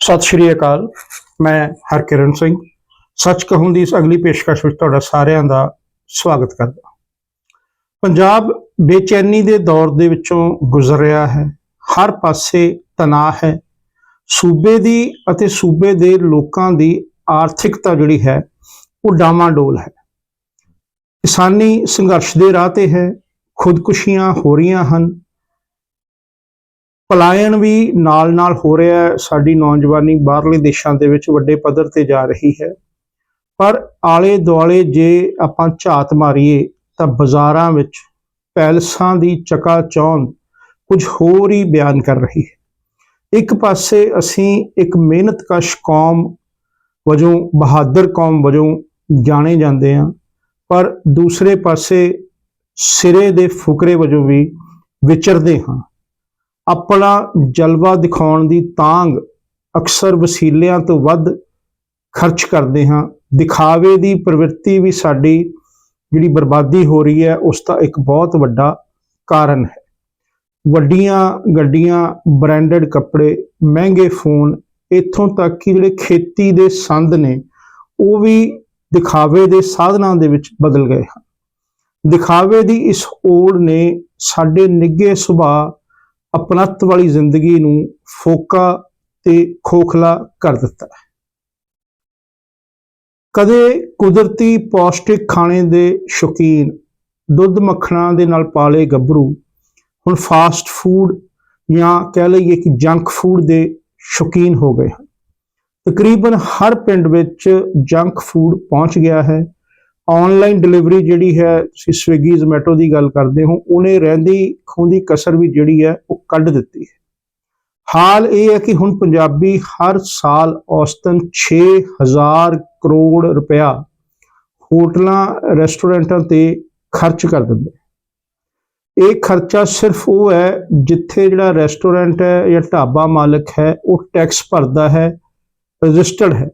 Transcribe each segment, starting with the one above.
ਸਤਿ ਸ਼੍ਰੀ ਅਕਾਲ, ਮੈਂ ਹਰਕਿਰਨ ਸਿੰਘ। ਸੱਚ ਕਹੂੰ ਦੀ ਇਸ ਅਗਲੀ ਪੇਸ਼ਕਸ਼ ਵਿੱਚ ਤੁਹਾਡਾ ਸਾਰਿਆਂ ਦਾ ਸਵਾਗਤ ਕਰਦਾ ਪੰਜਾਬ ਬੇਚੈਨੀ ਦੇ ਦੌਰ ਦੇ ਵਿੱਚੋਂ ਗੁਜ਼ਰ ਰਿਹਾ ਹੈ। ਹਰ ਪਾਸੇ ਤਣਾਅ ਹੈ। ਸੂਬੇ ਦੀ ਅਤੇ ਸੂਬੇ ਦੇ ਲੋਕਾਂ ਦੀ ਆਰਥਿਕਤਾ ਜਿਹੜੀ ਹੈ, ਉਹ ਡਾਮਾਡੋਲ ਹੈ। ਕਿਸਾਨੀ ਸੰਘਰਸ਼ ਦੇ ਰਾਹ ਤੇ ਹੈ। ਖੁਦਕੁਸ਼ੀਆਂ ਹੋ ਰਹੀਆਂ ਹਨ। ਪਲਾਇਨ ਵੀ ਨਾਲ-ਨਾਲ ਹੋ ਰਿਹਾ ਹੈ। ਸਾਡੀ ਨੌਜਵਾਨੀ ਬਾਹਰਲੇ ਦੇਸ਼ਾਂ ਦੇ ਵਿੱਚ ਵੱਡੇ ਪੱਧਰ ਤੇ ਜਾ ਰਹੀ ਹੈ। ਪਰ ਆਲੇ ਦੁਆਲੇ ਜੇ ਆਪਾਂ ਝਾਤ ਮਾਰੀਏ, ਤਾਂ ਬਾਜ਼ਾਰਾਂ ਵਿੱਚ ਪੈਲਸਾਂ ਦੀ ਚਕਾ ਚਕਾਚੌਂਧ ਕੁਝ ਹੋਰ ਹੀ ਬਿਆਨ ਕਰ ਰਹੀ ਹੈ। ਇੱਕ ਪਾਸੇ ਅਸੀਂ ਇੱਕ ਮਿਹਨਤਕਸ਼ ਕੌਮ ਵਜੋਂ, ਬਹਾਦਰ ਕੌਮ ਵਜੋਂ ਜਾਣੇ ਜਾਂਦੇ ਹਾਂ, ਪਰ ਦੂਸਰੇ ਪਾਸੇ ਸਿਰੇ ਦੇ ਫੁਕਰੇ ਵਜੋਂ ਵੀ ਵਿਚਰਦੇ ਹਾਂ। ਆਪਣਾ ਜਲਵਾ ਦਿਖਾਉਣ ਦੀ ਤਾਂਗ ਅਕਸਰ ਵਸੀਲਿਆਂ ਤੋਂ ਵੱਧ ਖਰਚ ਕਰਦੇ ਹਾਂ। ਦਿਖਾਵੇ ਦੀ ਪ੍ਰਵਿਰਤੀ ਵੀ ਸਾਡੀ ਜਿਹੜੀ ਬਰਬਾਦੀ ਹੋ ਰਹੀ ਹੈ, ਉਸ ਦਾ ਇੱਕ ਬਹੁਤ ਵੱਡਾ ਕਾਰਨ ਹੈ। ਵੱਡੀਆਂ ਗੱਡੀਆਂ ਬ੍ਰਾਂਡਡ ਕੱਪੜੇ, ਮਹਿੰਗੇ ਫੋਨ, ਇੱਥੋਂ ਤੱਕ ਕਿ ਜਿਹੜੇ ਖੇਤੀ ਦੇ ਸੰਦ ਨੇ, ਉਹ ਵੀ ਦਿਖਾਵੇ ਦੇ ਸਾਧਨਾਂ ਦੇ ਵਿੱਚ ਬਦਲ ਗਏ ਹਨ। ਦਿਖਾਵੇ ਦੀ ਇਸ ਓੜ ਨੇ ਸਾਡੇ ਨਿੱਗੇ ਸੁਭਾਅ ਅਪਨੱਤ ਵਾਲੀ ਜ਼ਿੰਦਗੀ ਨੂੰ ਫੋਕਾ ਤੇ ਖੋਖਲਾ ਕਰ ਦਿੱਤਾ ਹੈ। ਕਦੇ ਕੁਦਰਤੀ ਪੌਸ਼ਟਿਕ ਖਾਣੇ ਦੇ ਸ਼ੌਕੀਨ, ਦੁੱਧ ਮੱਖਣਾ ਦੇ ਨਾਲ ਪਾਲੇ ਗੱਭਰੂ, ਹੁਣ ਫਾਸਟ ਫੂਡ ਜਾਂ ਕਹਿ ਲਈਏ ਕਿ ਜੰਕ ਫੂਡ ਦੇ ਸ਼ੌਕੀਨ ਹੋ ਗਏ ਹਨ। ਤਕਰੀਬਨ ਹਰ ਪਿੰਡ ਵਿੱਚ ਜੰਕ ਫੂਡ ਪਹੁੰਚ ਗਿਆ ਹੈ। ਆਨਲਾਈਨ ਡਿਲੀਵਰੀ ਜਿਹੜੀ ਹੈ, ਤੁਸੀਂ ਸਵਿਗੀ, ਜ਼ੋਮੈਟੋ ਦੀ ਗੱਲ ਕਰਦੇ ਹੋ, ਉਹਨੇ ਰਹਿੰਦੀ ਖੂੰਦੀ ਕਸਰ ਵੀ ਜਿਹੜੀ ਹੈ, ਉਹ ਕੱਢ ਦਿੱਤੀ ਹੈ। ਹਾਲ ਇਹ ਹੈ ਕਿ ਹੁਣ ਪੰਜਾਬੀ ਹਰ ਸਾਲ ਔਸਤਨ 6000 ਕਰੋੜ ਰੁਪਇਆ ਹੋਟਲਾਂ, ਰੈਸਟੋਰੈਂਟਾਂ ਤੇ ਖਰਚ ਕਰ ਦਿੰਦੇ ਇਹ ਖਰਚਾ ਸਿਰਫ ਉਹ ਹੈ, ਜਿੱਥੇ ਜਿਹੜਾ ਰੈਸਟੋਰੈਂਟ ਹੈ ਜਾਂ ਢਾਬਾ ਮਾਲਕ ਹੈ, ਉਹ ਟੈਕਸ ਭਰਦਾ ਹੈ ਰਜਿਸਟਰਡ ਹੈ।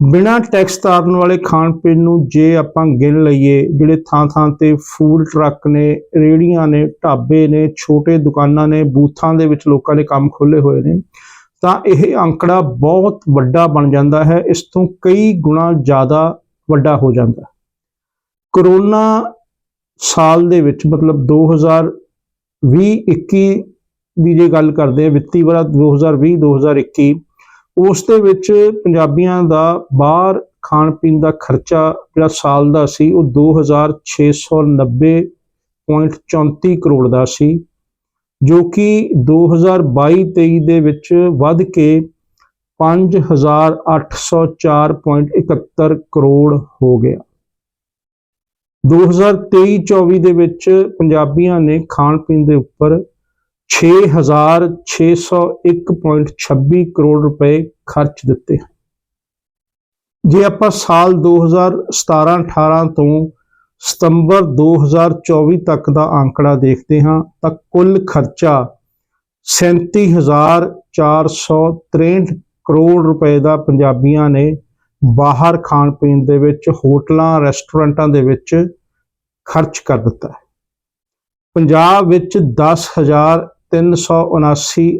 ਬਿਨਾਂ ਟੈਕਸ ਤਾਰਨ ਵਾਲੇ ਖਾਣ ਪੀਣ ਨੂੰ ਜੇ ਆਪਾਂ ਗਿਣ ਲਈਏ, ਜਿਹੜੇ ਥਾਂ ਥਾਂ ਤੇ ਫੂਡ ਟਰੱਕ ਨੇ ਰੇੜੀਆਂ ਨੇ, ਢਾਬੇ ਨੇ, ਛੋਟੇ ਦੁਕਾਨਾਂ ਨੇ, ਬੂਥਾਂ ਦੇ ਵਿੱਚ ਲੋਕਾਂ ਨੇ ਕੰਮ ਖੋਲੇ ਹੋਏ ਨੇ, ਤਾਂ ਇਹ ਅੰਕੜਾ ਬਹੁਤ ਵੱਡਾ ਬਣ ਜਾਂਦਾ ਹੈ, ਇਸ ਤੋਂ ਕਈ ਗੁਣਾ ਜ਼ਿਆਦਾ ਵੱਡਾ ਹੋ ਜਾਂਦਾ ਕਰੋਨਾ ਸਾਲ ਦੇ ਵਿੱਚ, ਮਤਲਬ 2020-21 ਦੀ ਜੇ ਗੱਲ ਕਰਦੇ ਆ ਵਿੱਤੀ ਵਰਾ 2020-2021 ਉਸ ਦੇ ਵਿੱਚ ਪੰਜਾਬੀਆਂ ਦਾ ਬਾਹਰ ਖਾਣ ਪੀਣ ਦਾ ਖਰਚਾ ਜਿਹੜਾ ਸਾਲ ਦਾ ਸੀ, ਉਹ 2690.34 ਕਰੋੜ ਦਾ ਸੀ, ਜੋ ਕਿ 2022-23 ਦੇ ਵਿੱਚ ਵੱਧ ਕੇ 5804.71 ਕਰੋੜ ਹੋ ਗਿਆ। 2023-24 ਦੇ ਵਿੱਚ ਪੰਜਾਬੀਆਂ ਨੇ ਖਾਣ ਪੀਣ ਦੇ ਉੱਪਰ 6601.26 ਕਰੋੜ ਰੁਪਏ ਖਰਚ ਦਿੱਤੇ ਜੇ ਆਪਾਂ ਸਾਲ 2017-18 ਤੋਂ ਸਤੰਬਰ 2024 ਤੱਕ ਦਾ ਅੰਕੜਾ ਦੇਖਦੇ ਹਾਂ, ਤਾਂ ਕੁੱਲ ਖਰਚਾ 37463 ਕਰੋੜ ਰੁਪਏ ਦਾ ਪੰਜਾਬੀਆਂ ਨੇ ਬਾਹਰ ਖਾਣ ਪੀਣ ਦੇ ਵਿੱਚ, ਹੋਟਲਾਂ, ਰੈਸਟੋਰੈਂਟਾਂ ਦੇ ਵਿੱਚ ਖਰਚ ਕਰ ਦਿੱਤਾ ਹੈ। ਪੰਜਾਬ ਵਿੱਚ 10379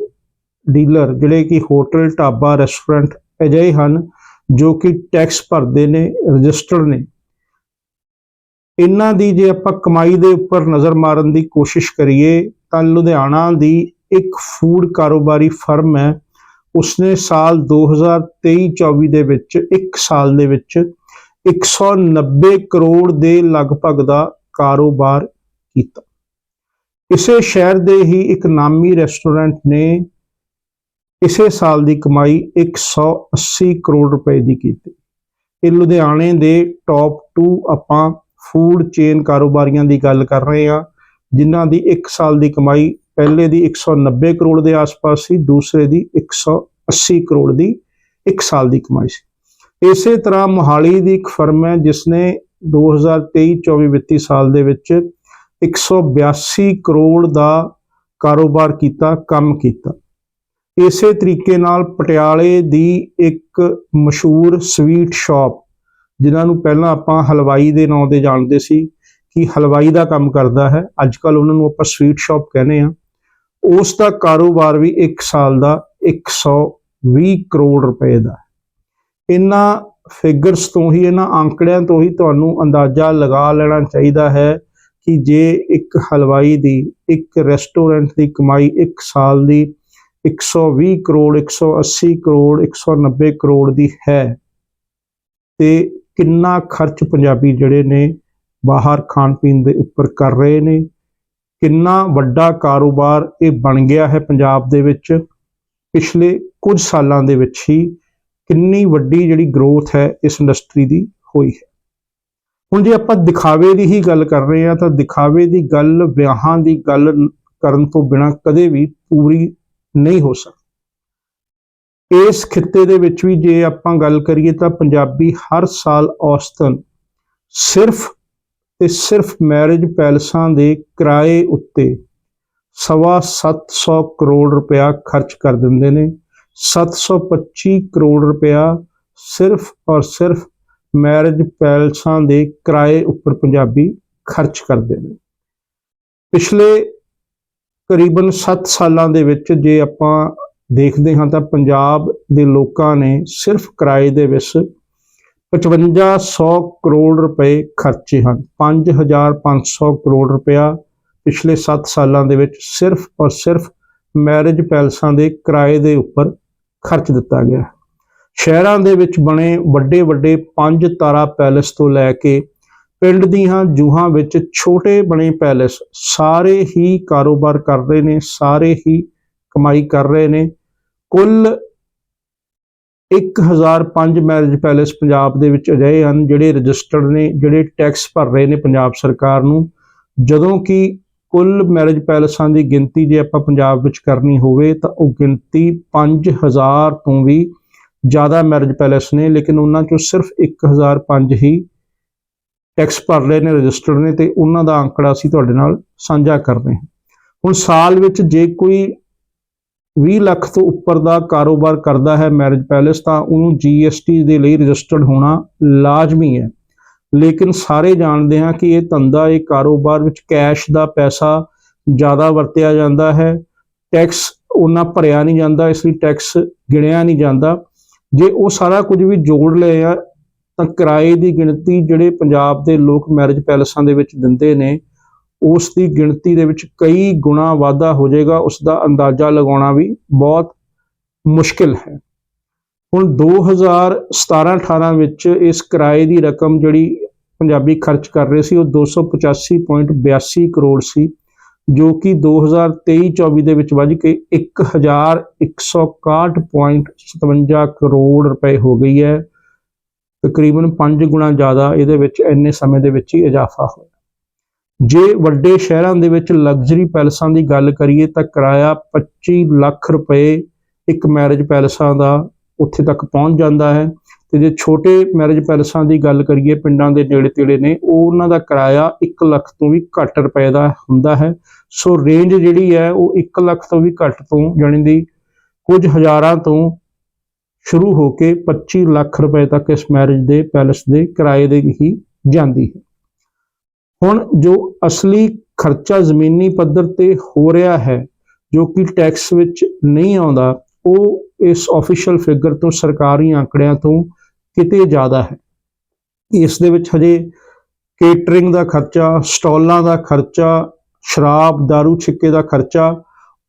ਡੀਲਰ, ਜਿਹੜੇ ਕਿ ਹੋਟਲ, ਢਾਬਾ, ਰੈਸਟੋਰੈਂਟ ਅਜਿਹੇ ਹਨ ਜੋ ਕਿ ਟੈਕਸ ਭਰਦੇ ਨੇ, ਰਜਿਸਟਰਡ ਨੇ। ਇਹਨਾਂ ਦੀ ਜੇ ਆਪਾਂ ਕਮਾਈ ਦੇ ਉੱਪਰ ਨਜ਼ਰ ਮਾਰਨ ਦੀ ਕੋਸ਼ਿਸ਼ ਕਰੀਏ, ਤਾਂ ਲੁਧਿਆਣਾ ਦੀ ਇੱਕ ਫੂਡ ਕਾਰੋਬਾਰੀ ਫਰਮ ਹੈ। ਉਸਨੇ ਸਾਲ 2023-24 ਦੇ ਵਿੱਚ, ਇੱਕ ਸਾਲ ਦੇ ਵਿੱਚ 190 ਕਰੋੜ ਦੇ ਲਗਭਗ ਦਾ ਕਾਰੋਬਾਰ ਕੀਤਾ। ਇਸੇ ਸ਼ਹਿਰ ਦੇ ਹੀ ਇੱਕ ਨਾਮੀ ਰੈਸਟੋਰੈਂਟ ਨੇ ਇਸੇ ਸਾਲ ਦੀ ਕਮਾਈ 180 ਕਰੋੜ ਰੁਪਏ ਦੀ ਕੀਤੀ। ਇਹ ਲੁਧਿਆਣੇ ਦੇ ਟੌਪ 2 ਆਪਾਂ ਫੂਡ ਚੇਨ ਕਾਰੋਬਾਰੀਆਂ ਦੀ ਗੱਲ ਕਰ ਰਹੇ ਹਾਂ, ਜਿਨ੍ਹਾਂ ਦੀ 1 ਸਾਲ ਦੀ ਕਮਾਈ ਪਹਿਲੇ ਦੀ 190 ਕਰੋੜ ਦੇ ਆਸ-ਪਾਸ ਸੀ, ਦੂਸਰੇ ਦੀ 180 ਕਰੋੜ ਦੀ 1 ਸਾਲ ਦੀ ਕਮਾਈ ਸੀ। ਇਸੇ ਤਰ੍ਹਾਂ ਮੋਹਾਲੀ ਦੀ ਇੱਕ ਫਰਮ ਹੈ, ਜਿਸ ਨੇ 2023-24 ਵਿੱਤੀ ਸਾਲ ਦੇ ਵਿੱਚ 182 ਕਰੋੜ ਦਾ ਕਾਰੋਬਾਰ ਕੀਤਾ, ਕੰਮ ਕੀਤਾ। ਇਸੇ ਤਰੀਕੇ ਨਾਲ ਪਟਿਆਲੇ ਦੀ ਇੱਕ ਮਸ਼ਹੂਰ ਸਵੀਟ ਸ਼ਾਪ, ਜਿਨ੍ਹਾਂ ਨੂੰ ਪਹਿਲਾਂ ਆਪਾਂ ਹਲਵਾਈ ਦੇ ਨਾਂ ਤੇ ਜਾਣਦੇ ਸੀ, ਕਿ ਹਲਵਾਈ ਦਾ ਕੰਮ ਕਰਦਾ ਹੈ। ਅੱਜ ਕੱਲ ਉਹਨਾਂ ਨੂੰ ਆਪਾਂ ਸਵੀਟ ਸ਼ਾਪ ਕਹਿੰਦੇ ਆ ਉਸ ਦਾ ਕਾਰੋਬਾਰ ਵੀ 1 ਸਾਲ ਦਾ 100 20 ਕਰੋੜ ਰੁਪਏ ਦਾ ਇਹਨਾਂ ਫਿਗਰਸ ਤੋਂ ਹੀ, ਇਹਨਾਂ ਅੰਕੜਿਆਂ ਤੋਂ ਹੀ ਤੁਹਾਨੂੰ ਅੰਦਾਜ਼ਾ ਲਗਾ ਲੈਣਾ ਚਾਹੀਦਾ ਹੈ ਕਿ ਜੇ ਇੱਕ ਹਲਵਾਈ ਦੀ, ਇੱਕ ਰੈਸਟੋਰੈਂਟ ਦੀ ਕਮਾਈ ਇੱਕ ਸਾਲ ਦੀ 120 ਕਰੋੜ 180 ਕਰੋੜ 190 ਕਰੋੜ ਦੀ ਹੈ, ਤੇ ਕਿੰਨਾ ਖਰਚ ਪੰਜਾਬੀ ਜਿਹੜੇ ਨੇ ਬਾਹਰ ਖਾਣ ਪੀਣ ਦੇ ਉੱਪਰ ਕਰ ਰਹੇ ਨੇ, ਕਿੰਨਾ ਵੱਡਾ ਕਾਰੋਬਾਰ ਇਹ ਬਣ ਗਿਆ ਹੈ ਪੰਜਾਬ ਦੇ ਵਿੱਚ ਪਿਛਲੇ ਕੁਝ ਸਾਲਾਂ ਦੇ ਵਿੱਚ ਹੀ, ਕਿੰਨੀ ਵੱਡੀ ਜਿਹੜੀ ਗਰੋਥ ਹੈ ਇਸ ਇੰਡਸਟਰੀ ਦੀ ਹੋਈ ਹੈ। ਹੁਣ ਜੇ ਆਪਾਂ ਦਿਖਾਵੇ ਦੀ ਹੀ ਗੱਲ ਕਰ ਰਹੇ ਹਾਂ, ਤਾਂ ਦਿਖਾਵੇ ਦੀ ਗੱਲ, ਵਿਆਹਾਂ ਦੀ ਗੱਲ ਕਰਨ ਤੋਂ ਬਿਨਾ ਕਦੇ ਵੀ ਪੂਰੀ ਨਹੀਂ ਹੋ ਸਕਦੀ। ਇਸ ਖਿੱਤੇ ਦੇ ਵਿੱਚ ਵੀ ਜੇ ਆਪਾਂ ਗੱਲ ਕਰੀਏ ਤਾਂ ਪੰਜਾਬੀ ਹਰ ਸਾਲ ਔਸਤਨ ਸਿਰਫ ਤੇ ਸਿਰਫ ਮੈਰਿਜ ਪੈਲਸਾਂ ਦੇ ਕਿਰਾਏ ਉੱਤੇ ਸਵਾ 700 ਕਰੋੜ ਰੁਪਇਆ ਖਰਚ ਕਰ ਦਿੰਦੇ ਨੇ। 725 ਕਰੋੜ ਰੁਪਇਆ ਸਿਰਫ ਔਰ ਸਿਰਫ ਮੈਰਿਜ ਪੈਲਸਾਂ ਦੇ ਕਿਰਾਏ ਉੱਪਰ ਪੰਜਾਬੀ ਖਰਚ ਕਰਦੇ ਨੇ। ਪਿਛਲੇ ਕਰੀਬਨ 7 ਸਾਲਾਂ ਦੇ ਵਿੱਚ ਜੇ ਆਪਾਂ ਦੇਖਦੇ ਹਾਂ ਤਾਂ ਪੰਜਾਬ ਦੇ ਲੋਕਾਂ ਨੇ ਸਿਰਫ ਕਿਰਾਏ ਦੇ ਵਿੱਚ 5500 ਕਰੋੜ ਰੁਪਏ ਖਰਚੇ ਹਨ। 5500 ਕਰੋੜ ਰੁਪਇਆ ਪਿਛਲੇ 7 ਸਾਲਾਂ ਦੇ ਵਿੱਚ ਸਿਰਫ ਔਰ ਸਿਰਫ ਮੈਰਿਜ ਪੈਲਸਾਂ ਦੇ ਕਿਰਾਏ ਦੇ ਉੱਪਰ ਖਰਚ ਦਿੱਤਾ ਗਿਆ ਸ਼ਹਿਰਾਂ ਦੇ ਵਿੱਚ ਬਣੇ ਵੱਡੇ ਵੱਡੇ ਪੰਜ ਤਾਰਾ ਪੈਲੇਸ ਤੋਂ ਲੈ ਕੇ ਪਿੰਡ ਦੀਆਂ ਜੂਹਾਂ ਵਿੱਚ ਛੋਟੇ ਬਣੇ ਪੈਲੇਸ ਸਾਰੇ ਹੀ ਕਾਰੋਬਾਰ ਕਰ ਰਹੇ ਨੇ, ਸਾਰੇ ਹੀ ਕਮਾਈ ਕਰ ਰਹੇ ਨੇ। ਕੁੱਲ 1005 ਮੈਰਿਜ ਪੈਲੇਸ ਪੰਜਾਬ ਦੇ ਵਿੱਚ ਅਜਿਹੇ ਹਨ ਜਿਹੜੇ ਰਜਿਸਟਰਡ ਨੇ, ਜਿਹੜੇ ਟੈਕਸ ਭਰ ਰਹੇ ਨੇ ਪੰਜਾਬ ਸਰਕਾਰ ਨੂੰ। ਜਦੋਂ ਕਿ ਕੁੱਲ ਮੈਰਿਜ ਪੈਲੇਸਾਂ ਦੀ ਗਿਣਤੀ ਜੇ ਆਪਾਂ ਪੰਜਾਬ ਵਿੱਚ ਕਰਨੀ ਹੋਵੇ ਤਾਂ ਉਹ ਗਿਣਤੀ 5000 ਤੋਂ ਵੀ ਜ਼ਿਆਦਾ ਮੈਰਿਜ ਪੈਲੇਸ ਨੇ, ਲੇਕਿਨ ਉਹਨਾਂ ਚੋਂ ਸਿਰਫ 1005 ਹੀ ਟੈਕਸ ਭਰ ਰਹੇ ਨੇ ਰਜਿਸਟਰਡ ਨੇ ਤੇ ਉਹਨਾਂ ਦਾ ਅੰਕੜਾ ਅਸੀਂ ਤੁਹਾਡੇ ਨਾਲ ਸਾਂਝਾ ਕਰ ਰਹੇ ਹਾਂ। ਹੁਣ ਸਾਲ ਵਿੱਚ ਜੇ ਕੋਈ 20 ਲੱਖ ਤੋਂ ਉੱਪਰ ਦਾ ਕਾਰੋਬਾਰ ਕਰਦਾ ਹੈ ਮੈਰਿਜ ਪੈਲੇਸ ਤਾਂ ਉਹਨੂੰ GST ਦੇ ਲਈ ਰਜਿਸਟਰਡ ਹੋਣਾ ਲਾਜ਼ਮੀ ਹੈ। ਲੇਕਿਨ ਸਾਰੇ ਜਾਣਦੇ ਹਾਂ ਕਿ ਇਹ ਧੰਦਾ, ਇਹ ਕਾਰੋਬਾਰ ਵਿੱਚ ਕੈਸ਼ ਦਾ ਪੈਸਾ ਜ਼ਿਆਦਾ ਵਰਤਿਆ ਜਾਂਦਾ ਹੈ। ਟੈਕਸ ਉਹਨਾਂ ਭਰਿਆ ਨਹੀਂ ਜਾਂਦਾ, ਇਸ ਲਈ ਟੈਕਸ ਗਿਣਿਆ ਨਹੀਂ ਜਾਂਦਾ। ਜੇ ਉਹ ਸਾਰਾ ਕੁਝ ਵੀ ਜੋੜ ਲਏ ਆ, ਤਾਂ ਕਿਰਾਏ ਦੀ ਗਿਣਤੀ ਜਿਹੜੇ ਪੰਜਾਬ ਦੇ ਲੋਕ ਮੈਰਿਜ ਪੈਲੇਸਾਂ ਦੇ ਵਿੱਚ ਦਿੰਦੇ ਨੇ, ਉਸ ਦੀ ਗਿਣਤੀ ਦੇ ਵਿੱਚ ਕਈ ਗੁਣਾ ਵਾਧਾ ਹੋ ਜਾਏਗਾ, ਉਸ ਦਾ ਅੰਦਾਜ਼ਾ ਲਗਾਉਣਾ ਵੀ ਬਹੁਤ ਮੁਸ਼ਕਿਲ ਹੈ। ਹੁਣ 2017-18 ਵਿੱਚ ਇਸ ਕਿਰਾਏ ਦੀ ਰਕਮ ਜਿਹੜੀ ਪੰਜਾਬੀ ਖਰਚ ਕਰ ਰਹੇ ਸੀ, ਉਹ 285.82 ਕਰੋੜ ਸੀ। ਜੋ ਕਿ 2023-24 ਦੇ ਵਿੱਚ ਵੱਜ ਕੇ 1161.57 ਕਰੋੜ ਰੁਪਏ ਹੋ ਗਈ ਹੈ। ਤਕਰੀਬਨ 5 ਗੁਣਾ ਜ਼ਿਆਦਾ ਇਹਦੇ ਵਿੱਚ ਇੰਨੇ ਸਮੇਂ ਦੇ ਵਿੱਚ ਹੀ ਇਜ਼ਾਫਾ ਹੋਇਆ। ਜੇ ਵੱਡੇ ਸ਼ਹਿਰਾਂ ਦੇ ਵਿੱਚ ਲਗਜ਼ਰੀ ਪੈਲਸਾਂ ਦੀ ਗੱਲ ਕਰੀਏ ਤਾਂ ਕਿਰਾਇਆ 25 ਲੱਖ ਰੁਪਏ ਇੱਕ ਮੈਰਿਜ ਪੈਲਸਾਂ ਦਾ ਉੱਥੇ ਤੱਕ ਪਹੁੰਚ ਜਾਂਦਾ ਹੈ। ਤੇ ਜੇ ਛੋਟੇ ਮੈਰਿਜ ਪੈਲਸਾਂ ਦੀ ਗੱਲ ਕਰੀਏ, ਪਿੰਡਾਂ ਦੇ ਨੇੜੇ ਤੇੜੇ ਨੇ, ਉਹ ਉਹਨਾਂ ਦਾ ਕਿਰਾਇਆ 1 ਲੱਖ ਤੋਂ ਵੀ ਘੱਟ ਰੁਪਏ ਦਾ ਹੁੰਦਾ ਹੈ। ਸੋ ਰੇਂਜ ਜਿਹੜੀ ਹੈ, ਉਹ 1 ਲੱਖ ਤੋਂ ਵੀ ਘੱਟ ਤੋਂ ਜਾਣੀ ਦੀ ਕੁਝ ਹਜ਼ਾਰਾਂ ਤੋਂ ਸ਼ੁਰੂ ਹੋ ਕੇ 25 ਲੱਖ ਰੁਪਏ ਤੱਕ ਇਸ ਮੈਰਿਜ ਦੇ ਪੈਲਸ ਦੇ ਕਿਰਾਏ ਦੇ ਹੀ ਜਾਂਦੀ ਹੈ। ਹੁਣ ਜੋ ਅਸਲੀ ਖਰਚਾ ਜ਼ਮੀਨੀ ਪੱਧਰ ਤੇ ਹੋ ਰਿਹਾ ਹੈ, ਜੋ ਕਿ ਟੈਕਸ ਵਿੱਚ ਨਹੀਂ ਆਉਂਦਾ, ਉਹ ਇਸ ਆਫੀਸ਼ੀਅਲ ਫਿਗਰ ਤੋਂ ਸਰਕਾਰੀ ਆંકੜਿਆਂ ਤੋਂ ਕਿਤੇ ਜ਼ਿਆਦਾ ਹੈ। ਇਸ ਦੇ ਵਿੱਚ ਹਜੇ ਕੇਟਰਿੰਗ ਦਾ ਖਰਚਾ, ਸਟਾਲਾਂ ਦਾ ਖਰਚਾ, ਸ਼ਰਾਬ, दारू ਛਿੱਕੇ ਦਾ ਖਰਚਾ,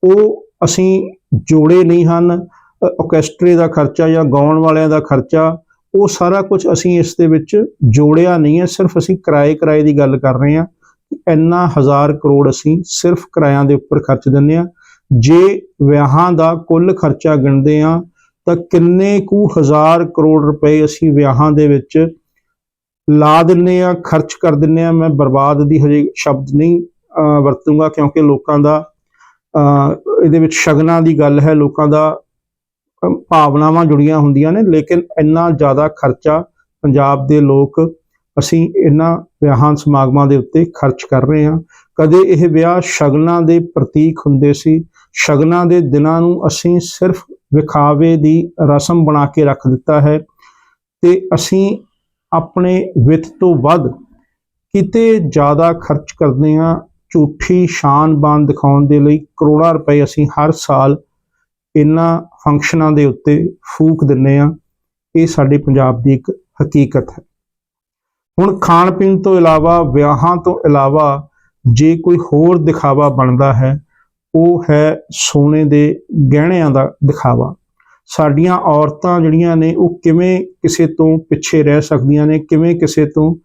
ਉਹ ਅਸੀਂ ਜੋੜੇ ਨਹੀਂ ਹਨ। ਆਰਕੈਸਟਰੇ ਦਾ ਖਰਚਾ ਜਾਂ ਗਾਉਣ ਵਾਲਿਆਂ ਦਾ ਖਰਚਾ, ਉਹ ਸਾਰਾ ਕੁਝ ਅਸੀਂ ਇਸ ਦੇ ਵਿੱਚ ਜੋੜਿਆ ਨਹੀਂ ਹੈ। ਸਿਰਫ ਅਸੀਂ ਕਿਰਾਏ ਕਿਰਾਏ ਦੀ ਗੱਲ ਕਰ ਰਹੇ ਹਾਂ। ਇੰਨਾ ਹਜ਼ਾਰ ਕਰੋੜ ਅਸੀਂ ਸਿਰਫ ਕਿਰਾਇਆਂ ਦੇ ਉੱਪਰ ਖਰਚ ਦਿੰਦੇ ਹਾਂ। ਜੇ ਵਿਆਹਾਂ ਦਾ ਕੁੱਲ ਖਰਚਾ ਗਿਣਦੇ ਹਾਂ ਤਾਂ ਕਿੰਨੇ ਕੁ ਹਜ਼ਾਰ ਕਰੋੜ ਰੁਪਏ ਅਸੀਂ ਵਿਆਹਾਂ ਦੇ ਵਿੱਚ ਲਾ ਦਿੰਨੇ ਆ ਖਰਚ ਕਰ ਦਿੰਨੇ ਆ ਮੈਂ ਬਰਬਾਦ ਦੀ ਹਜੇ ਸ਼ਬਦ ਨਹੀਂ ਅਹ, ਵਰਤੂੰਗਾ ਕਿਉਂਕਿ ਲੋਕਾਂ ਦਾ ਅਹ, ਇਹਦੇ ਵਿੱਚ ਸ਼ਗਨਾਂ ਦੀ ਗੱਲ ਹੈ ਲੋਕਾਂ ਦਾ ਭਾਵਨਾਵਾਂ ਜੁੜੀਆਂ ਹੁੰਦੀਆਂ ਨੇ। ਲੇਕਿਨ ਇੰਨਾ ਜ਼ਿਆਦਾ ਖਰਚਾ ਪੰਜਾਬ ਦੇ ਲੋਕ ਅਸੀਂ ਇਹਨਾਂ ਵਿਆਹਾਂ ਸਮਾਗਮਾਂ ਦੇ ਉੱਤੇ ਖਰਚ ਕਰ ਰਹੇ ਹਾਂ। ਕਦੇ ਇਹ ਵਿਆਹ ਸ਼ਗਨਾਂ ਦੇ ਪ੍ਰਤੀਕ ਹੁੰਦੇ ਸੀ ਸ਼ਗਨਾਂ ਦੇ ਦਿਨਾਂ ਨੂੰ ਅਸੀਂ ਸਿਰਫ ਵਿਖਾਵੇ ਦੀ ਰਸਮ ਬਣਾ ਕੇ ਰੱਖ ਦਿੱਤਾ ਹੈ ਤੇ ਅਸੀਂ ਆਪਣੇ ਵਿੱਤ ਤੋਂ ਵੱਧ ਕਿਤੇ ਜ਼ਿਆਦਾ ਖਰਚ ਕਰਦੇ ਹਾਂ ਝੂਠੀ ਸ਼ਾਨ ਬਾਨ ਦਿਖਾਉਣ ਦੇ ਲਈ ਕਰੋੜਾਂ ਰੁਪਏ ਅਸੀਂ ਹਰ ਸਾਲ ਇਹਨਾਂ ਫੰਕਸ਼ਨਾਂ ਦੇ ਉੱਤੇ ਫੂਕ ਦਿੰਨੇ ਆ ਇਹ ਸਾਡੇ ਪੰਜਾਬ ਦੀ ਇੱਕ ਹਕੀਕਤ ਹੈ। ਹੁਣ ਖਾਣ ਪੀਣ ਤੋਂ ਇਲਾਵਾ ਵਿਆਹਾਂ ਤੋਂ ਇਲਾਵਾ ਜੇ ਕੋਈ ਹੋਰ ਦਿਖਾਵਾ ਬਣਦਾ ਹੈ ਉਹ ਹੈ ਸੋਨੇ ਦੇ ਗਹਿਣਿਆਂ ਦਾ ਦਿਖਾਵਾ। ਸਾਡੀਆਂ ਔਰਤਾਂ ਜਿਹੜੀਆਂ ਨੇ, ਉਹ ਕਿਵੇਂ ਕਿਸੇ ਤੋਂ ਪਿੱਛੇ ਰਹਿ ਸਕਦੀਆਂ ਨੇ, ਕਿਵੇਂ ਕਿਸੇ ਤੋਂ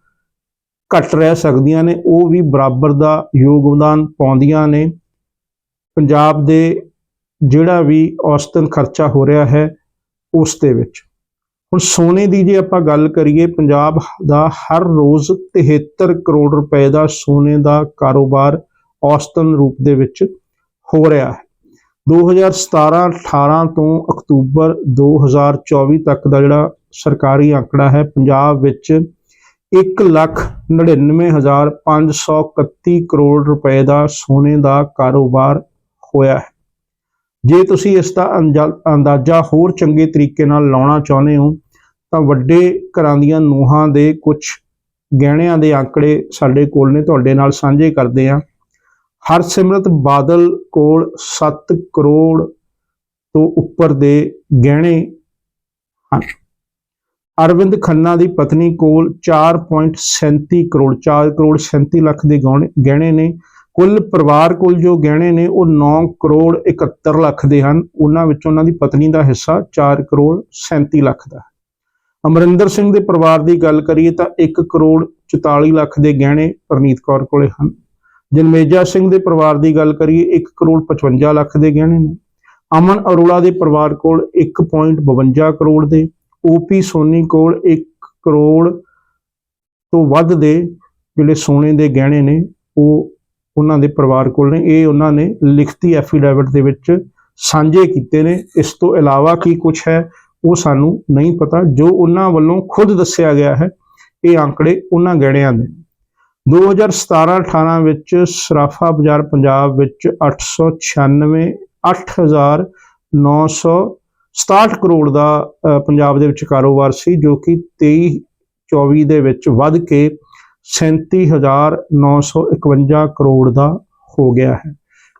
ਘੱਟ ਰਹਿ ਸਕਦੀਆਂ ਨੇ, ਉਹ ਵੀ ਬਰਾਬਰ ਦਾ ਯੋਗਦਾਨ ਪਾਉਂਦੀਆਂ ਨੇ। ਪੰਜਾਬ ਦੇ ਜਿਹੜਾ ਵੀ ਔਸਤਨ ਖਰਚਾ ਹੋ ਰਿਹਾ ਹੈ, ਉਸ ਦੇ ਵਿੱਚ। ਹੁਣ ਸੋਨੇ ਦੀ ਜੇ ਆਪਾਂ ਗੱਲ ਕਰੀਏ, ਪੰਜਾਬ ਦਾ ਹਰ ਰੋਜ਼ 73 ਕਰੋੜ ਰੁਪਏ ਦਾ ਸੋਨੇ ਦਾ ਕਾਰੋਬਾਰ ਔਸਤਨ ਰੂਪ ਦੇ ਵਿੱਚ ਹੋ ਰਿਹਾ ਹੈ। 2017-18 ਤੋਂ ਅਕਤੂਬਰ 2024 ਤੱਕ ਦਾ ਜਿਹੜਾ ਸਰਕਾਰੀ ਆંકੜਾ ਹੈ, ਪੰਜਾਬ ਵਿੱਚ 199531 ਕਰੋੜ ਰੁਪਏ ਦਾ ਸੋਨੇ ਦਾ ਕਾਰੋਬਾਰ ਹੋਇਆ ਹੈ। ਜੇ ਤੁਸੀਂ ਇਸ ਦਾ ਅੰਜਾ- ਅੰਦਾਜ਼ਾ ਹੋਰ ਚੰਗੇ ਤਰੀਕੇ ਨਾਲ ਲਾਉਣਾ ਚਾਹੁੰਦੇ ਹੋ, ਤਾਂ ਵੱਡੇ ਘਰਾਂ ਦੀਆਂ ਨੂਹਾਂ ਦੇ ਕੁਝ ਗਹਿਣਿਆਂ ਦੇ ਆંકੜੇ ਸਾਡੇ ਕੋਲ ਨੇ, ਤੁਹਾਡੇ ਨਾਲ ਸਾਂਝੇ ਕਰਦੇ ਹਾਂ। ਹਰਸਿਮਰਤ ਬਾਦਲ ਕੋਲ 7 ਕਰੋੜ ਤੋਂ ਉੱਪਰ ਦੇ ਗਹਿਣੇ ਹਨ। ਅਰਵਿੰਦ ਖੰਨਾ ਦੀ ਪਤਨੀ ਕੋਲ 4.37 ਕਰੋੜ 4 ਕਰੋੜ 37 ਲੱਖ ਦੇ ਗਹਿਣੇ ਗਹਿਣੇ ਨੇ। ਕੁੱਲ ਪਰਿਵਾਰ ਕੋਲ ਜੋ ਗਹਿਣੇ ਨੇ, ਉਹ 9 ਕਰੋੜ 71 ਲੱਖ ਦੇ ਹਨ। ਉਹਨਾਂ ਵਿੱਚ ਉਹਨਾਂ ਦੀ ਪਤਨੀ ਦਾ ਹਿੱਸਾ 4 ਕਰੋੜ 37 ਲੱਖ ਦਾ ਅਮਰਿੰਦਰ ਸਿੰਘ ਦੇ ਪਰਿਵਾਰ ਦੀ ਗੱਲ ਕਰੀਏ ਤਾਂ 1 ਕਰੋੜ 44 ਲੱਖ ਦੇ ਗਹਿਣੇ ਪ੍ਰਨੀਤ ਕੌਰ ਕੋਲੇ ਹਨ। ਜਨਮੇਜਾ ਸਿੰਘ ਦੇ ਪਰਿਵਾਰ ਦੀ ਗੱਲ ਕਰੀਏ 1 ਕਰੋੜ 55 ਲੱਖ ਦੇ ਗਹਿਣੇ ਨੇ। ਅਮਨ ਅਰੋੜਾ ਦੇ ਪਰਿਵਾਰ ਕੋਲ 1.52 ਕਰੋੜ ਦੇ ਓਪੀ ਸੋਨੀ ਕੋਲ 1 ਕਰੋੜ ਤੋਂ ਵੱਧ ਦੇ ਜਿਹੜੇ ਸੋਨੇ ਦੇ ਗਹਿਣੇ ਨੇ ਉਹ ਉਹਨਾਂ ਦੇ ਪਰਿਵਾਰ ਕੋਲ ਨੇ। ਇਹ ਉਹਨਾਂ ਨੇ ਲਿਖਤੀ ਐਫੀਡੇਵਿਟ ਦੇ ਵਿੱਚ ਸਾਂਝੇ ਕੀਤੇ ਨੇ। ਇਸ ਤੋਂ ਇਲਾਵਾ ਕੀ ਕੁਝ ਹੈ, ਉਹ ਸਾਨੂੰ ਨਹੀਂ ਪਤਾ। ਜੋ ਉਹਨਾਂ ਵੱਲੋਂ ਖੁਦ ਦੱਸਿਆ ਗਿਆ ਹੈ, ਇਹ ਅੰਕੜੇ ਉਹਨਾਂ ਗਹਿਣਿਆਂ ਦੇ 2017-18 ਵਿੱਚ ਸਰਾਫਾ ਬਾਜ਼ਾਰ ਪੰਜਾਬ ਵਿੱਚ 896 8967 ਕਰੋੜ ਦਾ ਪੰਜਾਬ ਦੇ ਵਿੱਚ ਕਾਰੋਬਾਰ ਸੀ, ਜੋ ਕਿ 23 24 ਦੇ ਵਿੱਚ ਵੱਧ ਕੇ 37951 ਕਰੋੜ ਦਾ ਹੋ ਗਿਆ ਹੈ।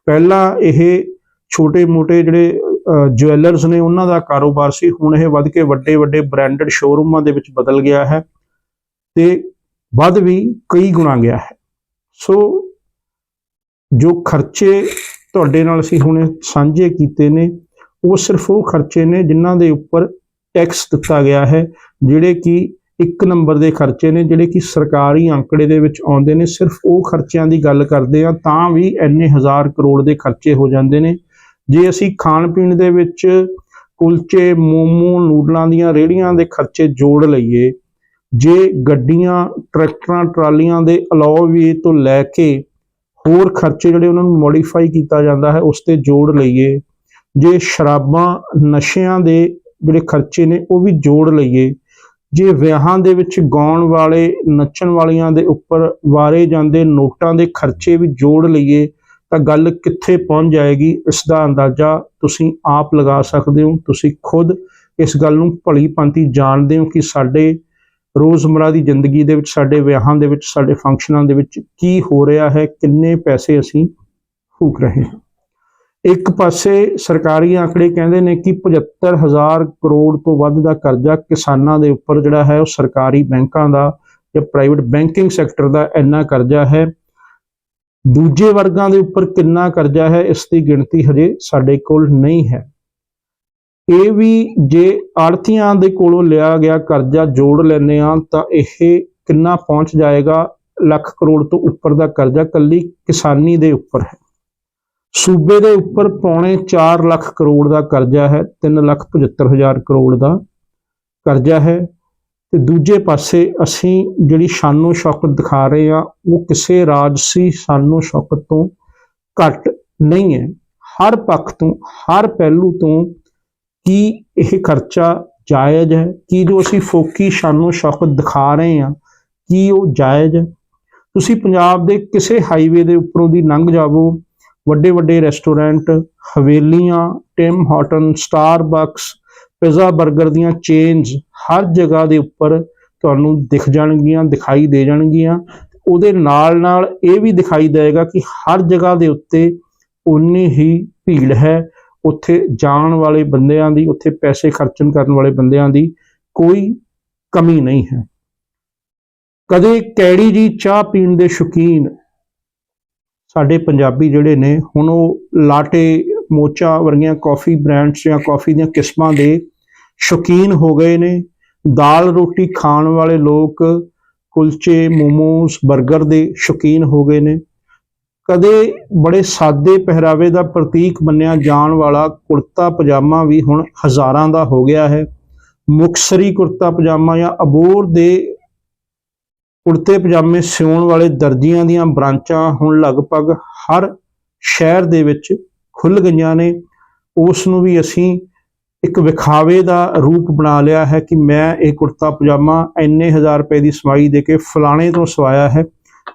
ਪਹਿਲਾਂ ਇਹ ਛੋਟੇ-ਮੋਟੇ ਜਿਹੜੇ ਜੁਐਲਰਸ ਨੇ ਉਹਨਾਂ ਦਾ ਕਾਰੋਬਾਰ ਸੀ, ਹੁਣ ਇਹ ਵੱਧ ਕੇ ਵੱਡੇ-ਵੱਡੇ ਬ੍ਰਾਂਡਡ ਸ਼ੋਰੂਮਾਂ ਦੇ ਵਿੱਚ ਬਦਲ ਗਿਆ ਹੈ। ਤੇ ਵੱਧ ਵੀ ਕਈ ਗੁਣਾ ਗਿਆ ਹੈ। ਸੋ ਜੋ ਖਰਚੇ ਤੁਹਾਡੇ ਨਾਲ ਅਸੀਂ ਹੁਣੇ ਸਾਂਝੇ ਕੀਤੇ ਨੇ, ਉਹ ਸਿਰਫ ਉਹ ਖਰਚੇ ਨੇ ਜਿਨ੍ਹਾਂ ਦੇ ਉੱਪਰ ਟੈਕਸ ਦਿੱਤਾ ਗਿਆ ਹੈ, ਜਿਹੜੇ ਕਿ ਇੱਕ ਨੰਬਰ ਦੇ ਖਰਚੇ ਨੇ, ਜਿਹੜੇ ਕਿ ਸਰਕਾਰੀ ਅੰਕੜੇ ਦੇ ਵਿੱਚ ਆਉਂਦੇ ਨੇ। ਸਿਰਫ ਉਹ ਖਰਚਿਆਂ ਦੀ ਗੱਲ ਕਰਦੇ ਆ ਤਾਂ ਵੀ ਇੰਨੇ ਹਜ਼ਾਰ ਕਰੋੜ ਦੇ ਖਰਚੇ ਹੋ ਜਾਂਦੇ ਨੇ। ਜੇ ਅਸੀਂ ਖਾਣ ਪੀਣ ਦੇ ਵਿੱਚ ਕੁਲਚੇ, ਮੋਮੋ, ਨੂਡਲਾਂ ਦੀਆਂ ਰੇੜੀਆਂ ਦੇ ਖਰਚੇ ਜੋੜ ਲਈਏ ਜੇ ਗੱਡੀਆਂ, ਟਰੈਕਟਰਾਂ, ਟਰਾਲੀਆਂ ਦੇ ਅਲਾਉ ਤੋਂ ਲੈ ਕੇ ਹੋਰ ਖਰਚੇ ਜਿਹੜੇ ਉਹਨਾਂ ਨੂੰ ਮੋਡੀਫਾਈ ਕੀਤਾ ਜਾਂਦਾ ਹੈ, ਉਸ ਤੇ ਜੋੜ ਲਈਏ। ਜੇ ਸ਼ਰਾਬਾਂ, ਨਸ਼ਿਆਂ ਦੇ ਜਿਹੜੇ ਖਰਚੇ ਨੇ, ਉਹ ਵੀ ਜੋੜ ਲਈਏ। ਜੇ ਵਿਆਹਾਂ ਦੇ ਵਿੱਚ ਗਾਉਣ ਵਾਲੇ, ਨੱਚਣ ਵਾਲੀਆਂ ਦੇ ਉੱਪਰ ਵਾਰੇ ਜਾਂਦੇ ਨੋਟਾਂ ਦੇ ਖਰਚੇ ਵੀ ਜੋੜ ਲਈਏ, ਤਾਂ ਗੱਲ ਕਿੱਥੇ ਪਹੁੰਚ ਜਾਏਗੀ ਇਸ ਦਾ ਅੰਦਾਜ਼ਾ ਤੁਸੀਂ ਆਪ ਲਗਾ ਸਕਦੇ ਹੋ। ਤੁਸੀਂ ਖੁਦ ਇਸ ਗੱਲ ਨੂੰ ਭਲੀ ਭਾਂਤੀ ਜਾਣਦੇ ਹੋ ਕਿ ਸਾਡੇ ਰੋਜ਼ਮਰਾ ਦੀ ਜ਼ਿੰਦਗੀ ਦੇ ਵਿੱਚ, ਸਾਡੇ ਵਿਆਹਾਂ ਦੇ ਵਿੱਚ, ਸਾਡੇ ਫੰਕਸ਼ਨਾਂ ਦੇ ਵਿੱਚ ਕੀ ਹੋ ਰਿਹਾ ਹੈ, ਕਿੰਨੇ ਪੈਸੇ ਅਸੀਂ ਫੂਕ ਰਹੇ ਹਾਂ। ਇੱਕ ਪਾਸੇ ਸਰਕਾਰੀ ਆંકੜੇ ਕਹਿੰਦੇ ਨੇ ਕਿ 75000 ਕਰੋੜ ਤੋਂ ਵੱਧ ਦਾ ਕਰਜ਼ਾ ਕਿਸਾਨਾਂ ਦੇ ਉੱਪਰ ਜਿਹੜਾ ਹੈ, ਉਹ ਸਰਕਾਰੀ ਬੈਂਕਾਂ ਦਾ ਜਾਂ ਪ੍ਰਾਈਵੇਟ ਬੈਂਕਿੰਗ ਸੈਕਟਰ ਦਾ ਇੰਨਾ ਕਰਜ਼ਾ ਹੈ। ਦੂਜੇ ਵਰਗਾਂ ਦੇ ਉੱਪਰ ਕਿੰਨਾ ਕਰਜ਼ਾ ਹੈ, ਇਸ ਦੀ ਗਿਣਤੀ ਹਜੇ ਸਾਡੇ ਕੋਲ ਨਹੀਂ ਹੈ। ਇਹ ਵੀ ਜੇ ਆੜਤੀਆਂ ਦੇ ਕੋਲੋਂ ਲਿਆ ਗਿਆ ਕਰਜ਼ਾ ਜੋੜ ਲੈਂਦੇ ਆ ਤਾਂ ਇਹ ਕਿੰਨਾ ਪਹੁੰਚ ਜਾਏਗਾ? ਲੱਖ ਕਰੋੜ ਤੋਂ ਉੱਪਰ ਦਾ ਕਰਜ਼ਾ ਕੱਲੀ ਕਿਸਾਨੀ ਦੇ ਉੱਪਰ ਹੈ। ਸੂਬੇ ਦੇ ਉੱਪਰ ਪੌਣੇ 4 ਲੱਖ ਕਰੋੜ ਦਾ ਕਰਜ਼ਾ ਹੈ 3 ਲੱਖ 75 ਹਜ਼ਾਰ ਕਰੋੜ ਦਾ ਕਰਜ਼ਾ ਹੈ ਤੇ ਦੂਜੇ ਪਾਸੇ ਅਸੀਂ ਜਿਹੜੀ ਸ਼ਾਨੋ ਸ਼ੌਕਤ ਦਿਖਾ ਰਹੇ ਆ ਉਹ ਕਿਸੇ ਰਾਜਸੀ ਸ਼ਾਨੋ ਸ਼ੌਕਤ ਤੋਂ ਘੱਟ ਨਹੀਂ ਹੈ। ਹਰ ਪੱਖ ਤੋਂ, ਹਰ ਪਹਿਲੂ ਤੋਂ ਕੀ ਇਹ ਖਰਚਾ ਜਾਇਜ਼ ਹੈ? ਕੀ ਜੋ ਅਸੀਂ ਫੋਕੀ ਸ਼ਾਨੋ ਸ਼ੌਕਤ ਦਿਖਾ ਰਹੇ ਹਾਂ, ਕੀ ਉਹ ਜਾਇਜ਼ ਹੈ? ਤੁਸੀਂ ਪੰਜਾਬ ਦੇ ਕਿਸੇ ਹਾਈਵੇ ਦੇ ਉੱਪਰੋਂ ਦੀ ਲੰਘ ਜਾਵੋ। ਵੱਡੇ ਵੱਡੇ ਰੈਸਟੋਰੈਂਟ ਹਵੇਲੀਆਂ ਟਿਮ ਹਾਰਟਨ ਸਟਾਰਬਕਸ ਪੀਜ਼ਾ 버ਗਰ ਦੀਆਂ ਚੇਨਸ ਹਰ ਜਗ੍ਹਾ ਦੇ ਉੱਪਰ ਤੁਹਾਨੂੰ ਦਿਖ ਜਾਣਗੀਆਂ, ਦਿਖਾਈ ਦੇ ਜਾਣਗੀਆਂ। ਉਹਦੇ ਨਾਲ ਨਾਲ ਇਹ ਵੀ ਦਿਖਾਈ ਦੇਗਾ ਕਿ ਹਰ ਜਗ੍ਹਾ ਦੇ ਉੱਤੇ ਉਨੀ ਹੀ ਭੀੜ ਹੈ। ਉੱਥੇ ਜਾਣ ਵਾਲੇ ਬੰਦਿਆਂ ਦੀ, ਉੱਥੇ ਪੈਸੇ ਖਰਚਣ ਕਰਨ ਵਾਲੇ ਬੰਦਿਆਂ ਦੀ ਕੋਈ ਕਮੀ ਨਹੀਂ ਹੈ। ਕਦੇ ਕੈੜੀ ਜੀ ਚਾਹ ਪੀਣ ਦੇ ਸ਼ੌਕੀਨ ਸਾਡੇ ਪੰਜਾਬੀ ਜਿਹੜੇ ਨੇ, ਹੁਣ ਉਹ ਲਾਟੇ ਮੋਚਾ ਵਰਗੀਆਂ ਕਾਫੀ ਬ੍ਰਾਂਡਸ ਜਾਂ ਕਾਫੀ ਦੀਆਂ ਕਿਸਮਾਂ ਦੇ ਸ਼ੌਕੀਨ ਹੋ ਗਏ ਨੇ। ਦਾਲ ਰੋਟੀ ਖਾਣ ਵਾਲੇ ਲੋਕ ਕੁਲਚੇ, ਮੋਮੋਸ 버ਗਰ ਦੇ ਸ਼ੌਕੀਨ ਹੋ ਗਏ ਨੇ। ਕਦੇ ਬੜੇ ਸਾਦੇ ਪਹਿਰਾਵੇ ਦਾ ਪ੍ਰਤੀਕ ਮੰਨਿਆ ਜਾਣ ਵਾਲਾ ਕੁੜਤਾ ਪਜਾਮਾ ਵੀ ਹੁਣ ਹਜ਼ਾਰਾਂ ਦਾ ਹੋ ਗਿਆ ਹੈ। ਮੁਕਸਰੀ ਕੁੜਤਾ ਪਜਾਮਾ ਜਾਂ ਅਬੋਰ ਦੇ ਕੁੜਤੇ ਪਜਾਮੇ ਸਿਉਣ ਵਾਲੇ ਦਰਜੀਆਂ ਦੀਆਂ ਬ੍ਰਾਂਚਾਂ ਹੁਣ ਲਗਭਗ ਹਰ ਸ਼ਹਿਰ ਦੇ ਵਿੱਚ ਖੁੱਲ ਗਈਆਂ ਨੇ। ਉਸ ਨੂੰ ਵੀ ਅਸੀਂ ਇੱਕ ਵਿਖਾਵੇ ਦਾ ਰੂਪ ਬਣਾ ਲਿਆ ਹੈ ਕਿ ਮੈਂ ਇਹ ਕੁੜਤਾ ਪਜਾਮਾ ਇੰਨੇ ਹਜ਼ਾਰ ਰੁਪਏ ਦੀ ਸਵਾਈ ਦੇ ਕੇ ਫਲਾਣੇ ਤੋਂ ਸਵਾਇਆ ਹੈ।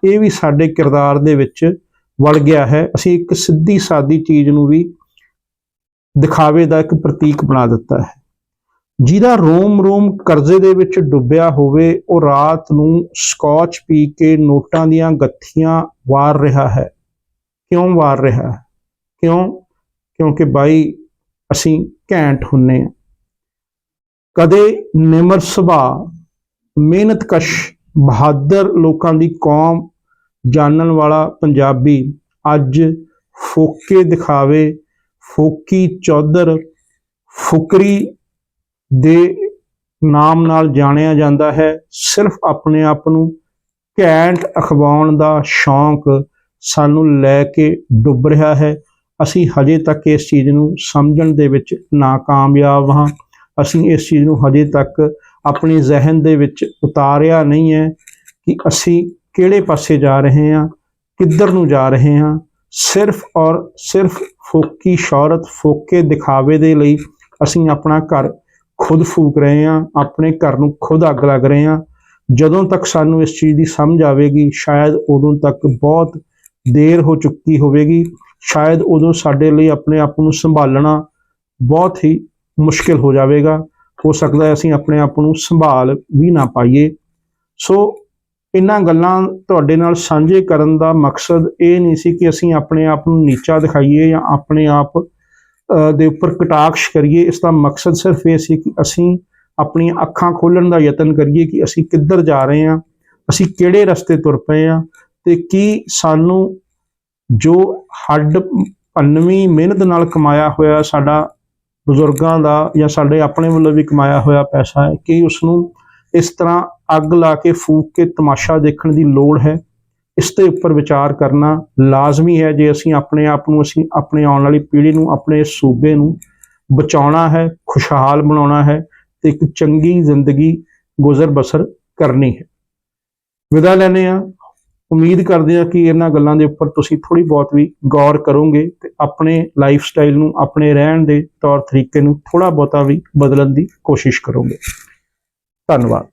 ਇਹ ਵੀ ਸਾਡੇ ਕਿਰਦਾਰ ਦੇ ਵਿੱਚ ਵੜ ਗਿਆ ਹੈ। ਅਸੀਂ ਇੱਕ ਸਿੱਧੀ ਸਾਦੀ ਚੀਜ਼ ਨੂੰ ਵੀ ਦਿਖਾਵੇ ਦਾ ਇੱਕ ਪ੍ਰਤੀਕ ਬਣਾ ਦਿੱਤਾ ਹੈ। ਜਿਹਦਾ ਰੋਮ ਰੋਮ ਕਰਜ਼ੇ ਦੇ ਵਿੱਚ ਡੁੱਬਿਆ ਹੋਵੇ, ਉਹ ਰਾਤ ਨੂੰ ਸਕotch ਪੀ ਕੇ ਨੋਟਾਂ ਦੀਆਂ ਗੱਥੀਆਂ ਵਾਰ ਰਿਹਾ ਹੈ। ਕਿਉਂ ਵਾਰ ਰਿਹਾ ਹੈ? ਕਿਉਂ? ਕਿਉਂਕਿ ਬਾਈ, ਅਸੀਂ ਘੈਂਟ ਹੁੰਨੇ ਆ। ਕਦੇ ਨਿਮਰ ਸੁਭਾਅ, ਮਿਹਨਤਕਸ਼, ਬਹਾਦਰ ਲੋਕਾਂ ਦੀ ਕੌਮ ਜਾਣਨ ਵਾਲਾ ਪੰਜਾਬੀ ਅੱਜ ਫੋਕੇ ਦਿਖਾਵੇ। ਫੋਕੀ ਚੌਧਰ ਫੁਕਰੀ ਦੇ ਨਾਮ ਨਾਲ ਜਾਣਿਆ ਜਾਂਦਾ ਹੈ। ਸਿਰਫ ਆਪਣੇ ਆਪ ਨੂੰ ਘੈਂਟ ਅਖਵਾਉਣ ਦਾ ਸ਼ੌਂਕ ਸਾਨੂੰ ਲੈ ਕੇ ਡੁੱਬ ਰਿਹਾ ਹੈ। ਅਸੀਂ ਹਜੇ ਤੱਕ ਇਸ ਚੀਜ਼ ਨੂੰ ਸਮਝਣ ਦੇ ਵਿੱਚ ਨਾਕਾਮਯਾਬ ਹਾਂ। ਅਸੀਂ ਇਸ ਚੀਜ਼ ਨੂੰ ਹਜੇ ਤੱਕ ਆਪਣੇ ਜ਼ਿਹਨ ਦੇ ਵਿੱਚ ਉਤਾਰਿਆ ਨਹੀਂ ਹੈ ਕਿ ਅਸੀਂ ਕਿਹੜੇ ਪਾਸੇ ਜਾ ਰਹੇ ਹਾਂ, ਕਿੱਧਰ ਨੂੰ ਜਾ ਰਹੇ ਹਾਂ, ਸਿਰਫ ਔਰ ਸਿਰਫ ਫੋਕੀ ਸ਼ੌਹਰਤ, ਫੋਕੇ ਦਿਖਾਵੇ ਦੇ ਲਈ ਅਸੀਂ ਆਪਣਾ ਘਰ ਖੁਦ ਫੂਕ ਰਹੇ ਹਾਂ, ਆਪਣੇ ਘਰ ਨੂੰ ਖੁਦ ਅੱਗ ਲੱਗ ਰਹੇ ਹਾਂ। ਜਦੋਂ ਤੱਕ ਸਾਨੂੰ ਇਸ ਚੀਜ਼ ਦੀ ਸਮਝ ਆਵੇਗੀ, ਸ਼ਾਇਦ ਉਦੋਂ ਤੱਕ ਬਹੁਤ ਦੇਰ ਹੋ ਚੁੱਕੀ ਹੋਵੇਗੀ। ਸ਼ਾਇਦ ਉਦੋਂ ਸਾਡੇ ਲਈ ਆਪਣੇ ਆਪ ਨੂੰ ਸੰਭਾਲਣਾ ਬਹੁਤ ਹੀ ਮੁਸ਼ਕਿਲ ਹੋ ਜਾਵੇਗਾ। ਹੋ ਸਕਦਾ ਹੈ ਅਸੀਂ ਆਪਣੇ ਆਪ ਨੂੰ ਸੰਭਾਲ ਵੀ ਨਾ ਪਾਈਏ। ਸੋ ਇਹਨਾਂ ਗੱਲਾਂ ਤੁਹਾਡੇ ਨਾਲ ਸਾਂਝੇ ਕਰਨ ਦਾ ਮਕਸਦ ਇਹ ਨਹੀਂ ਸੀ ਕਿ ਅਸੀਂ ਆਪਣੇ ਆਪ ਨੂੰ ਨੀਚਾ ਦਿਖਾਈਏ ਜਾਂ ਆਪਣੇ ਆਪ ਦੇ ਉੱਪਰ ਕਟਾਕਸ਼ ਕਰੀਏ। ਇਸ ਦਾ ਮਕਸਦ ਸਿਰਫ ਇਹ ਸੀ ਕਿ ਅਸੀਂ ਆਪਣੀਆਂ ਅੱਖਾਂ ਖੋਲਣ ਦਾ ਯਤਨ ਕਰੀਏ ਕਿ ਅਸੀਂ ਕਿੱਧਰ ਜਾ ਰਹੇ ਹਾਂ, ਅਸੀਂ ਕਿਹੜੇ ਰਸਤੇ ਤੁਰ ਪਏ ਹਾਂ ਤੇ ਕੀ ਸਾਨੂੰ ਜੋ ਹੱਡ ਭੰਨਵੀਂ ਮਿਹਨਤ ਨਾਲ ਕਮਾਇਆ ਹੋਇਆ ਸਾਡਾ ਬਜ਼ੁਰਗਾਂ ਦਾ ਜਾਂ ਸਾਡੇ ਆਪਣੇ ਵੱਲੋਂ ਵੀ ਕਮਾਇਆ ਹੋਇਆ ਪੈਸਾ ਹੈ, ਕਿ ਉਸ ਨੂੰ ਇਸ ਤਰ੍ਹਾਂ ਅੱਗ ਲਾ ਕੇ ਫੂਕ ਕੇ ਤਮਾਸ਼ਾ ਦੇਖਣ ਦੀ ਲੋੜ ਹੈ। ਇਸ ਦੇ ਉੱਪਰ ਵਿਚਾਰ ਕਰਨਾ ਲਾਜ਼ਮੀ ਹੈ ਜੇ ਅਸੀਂ ਆਪਣੇ ਆਪ ਨੂੰ, ਅਸੀਂ ਆਪਣੇ ਆਉਣ ਵਾਲੀ ਪੀੜ੍ਹੀ ਨੂੰ, ਆਪਣੇ ਸੂਬੇ ਨੂੰ ਬਚਾਉਣਾ ਹੈ, ਖੁਸ਼ਹਾਲ ਬਣਾਉਣਾ ਹੈ ਤੇ ਇੱਕ ਚੰਗੀ ਜ਼ਿੰਦਗੀ ਗੁਜ਼ਰ ਬਸਰ ਕਰਨੀ ਹੈ। ਵਿਦਾ ਲੈਨੇ ਆ ਉਮੀਦ ਕਰਦੇ ਆ ਕਿ ਇਹਨਾਂ ਗੱਲਾਂ ਦੇ ਉੱਪਰ ਤੁਸੀਂ ਥੋੜੀ ਬਹੁਤ ਵੀ ਗੌਰ ਕਰੋਗੇ ਤੇ ਆਪਣੇ ਲਾਈਫ ਸਟਾਈਲ ਨੂੰ, ਆਪਣੇ ਰਹਿਣ ਦੇ ਤੌਰ ਤਰੀਕੇ ਨੂੰ ਥੋੜਾ ਬਹੁਤਾ ਵੀ ਬਦਲਣ ਦੀ ਕੋਸ਼ਿਸ਼ ਕਰੋਗੇ। ਧੰਨਵਾਦ।